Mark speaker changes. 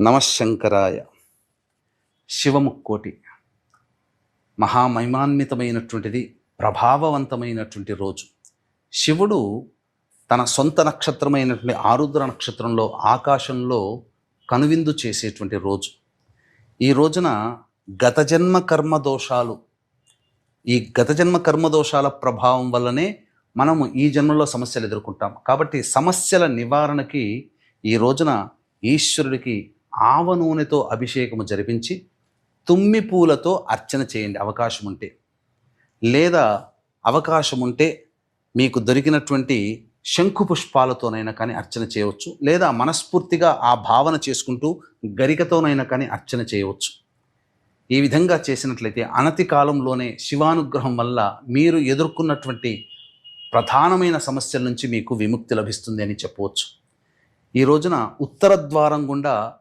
Speaker 1: నమశంకరాయ. శివముక్కోటి. మహామహిమాన్వితమైనటువంటిది ప్రభావవంతమైనటువంటి రోజు. శివుడు తన సొంత నక్షత్రమైనటువంటి ఆరుద్ర నక్షత్రంలో ఆకాశంలో కనువిందు చేసేటువంటి రోజు. ఈ రోజున గత జన్మ కర్మ దోషాలు ఈ గత జన్మ కర్మ దోషాల ప్రభావం వల్లనే మనము ఈ జన్మలో సమస్యలు ఎదుర్కొంటాం. కాబట్టి సమస్యల నివారణకి ఈ రోజున ఈశ్వరుడికి ఆవ నూనెతో అభిషేకము జరిపించి తుమ్మి పూలతో అర్చన చేయండి అవకాశం ఉంటే లేదా అవకాశం ఉంటే మీకు దొరికినటువంటి శంకు పుష్పాలతోనైనా కానీ అర్చన చేయవచ్చు. లేదా మనస్ఫూర్తిగా ఆ భావన చేసుకుంటూ గరికతోనైనా కానీ అర్చన చేయవచ్చు. ఈ విధంగా చేసినట్లయితే అనతి కాలంలోనే శివానుగ్రహం వల్ల మీరు ఎదుర్కొన్నటువంటి ప్రధానమైన సమస్యల నుంచి మీకు విముక్తి లభిస్తుంది అని చెప్పవచ్చు. ఈ రోజున ఉత్తర ద్వారం గుండా